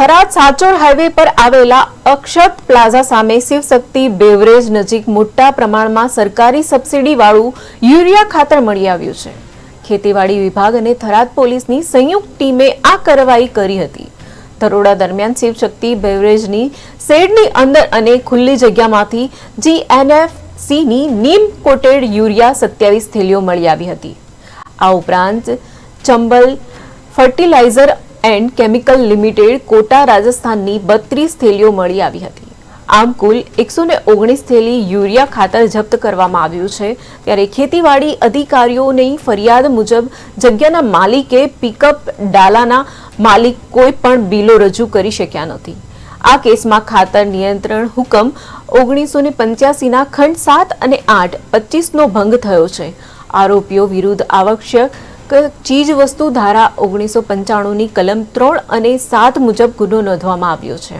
Tharad સાચોર highway પર આવેલા અક્ષત plaza સામે શિવશક્તિ બેવરેજ નજીક મોટા પ્રમાણમાં સરકારી સબસિડીવાળું યુરિયા ખાતર મળી આવ્યું છે. ખેતીવાડી વિભાગ અને થરાદ પોલીસની સંયુક્ત ટીમે આ કાર્યવાહી કરી હતી. ધરોડા દરમિયાન શિવશક્તિ બેવરેજની શેડની અંદર અને ખુલ્લી જગ્યામાંથી જીએનએફસીની નીમ કોટેડ યુરિયા સત્યાવીસ થેલીઓ મળી આવી હતી. આ ઉપરાંત Chambal fertilizer and chemical limited Kota રાજસ્થાનની બત્રીસ થેલીઓ મળી આવી હતી. આમ કુલ એકસો ને ઓગણીસ થેલી યુરિયા ખાતર જપ્ત કરવામાં આવ્યું છે. ત્યારે ખેતીવાડી અધિકારીઓની ફરિયાદ મુજબ જગ્યાના માલિકે પિકઅપ ડાલાના માલિક કોઈ પણ બિલો રજૂ કરી શક્યા નથી. આ કેસમાં ખાતર નિયંત્રણ હુકમ ઓગણીસો ને પંચ્યાસીના ખંડ સાત અને આઠ પચીસનો ભંગ થયો છે. આરોપીઓ વિરુદ્ધ આવશ્યક ચીજ વસ્તુ ધારા ઓગણીસો પંચાણુંની કલમ ત્રણ અને સાત મુજબ ગુનો નોંધવામાં આવ્યો છે.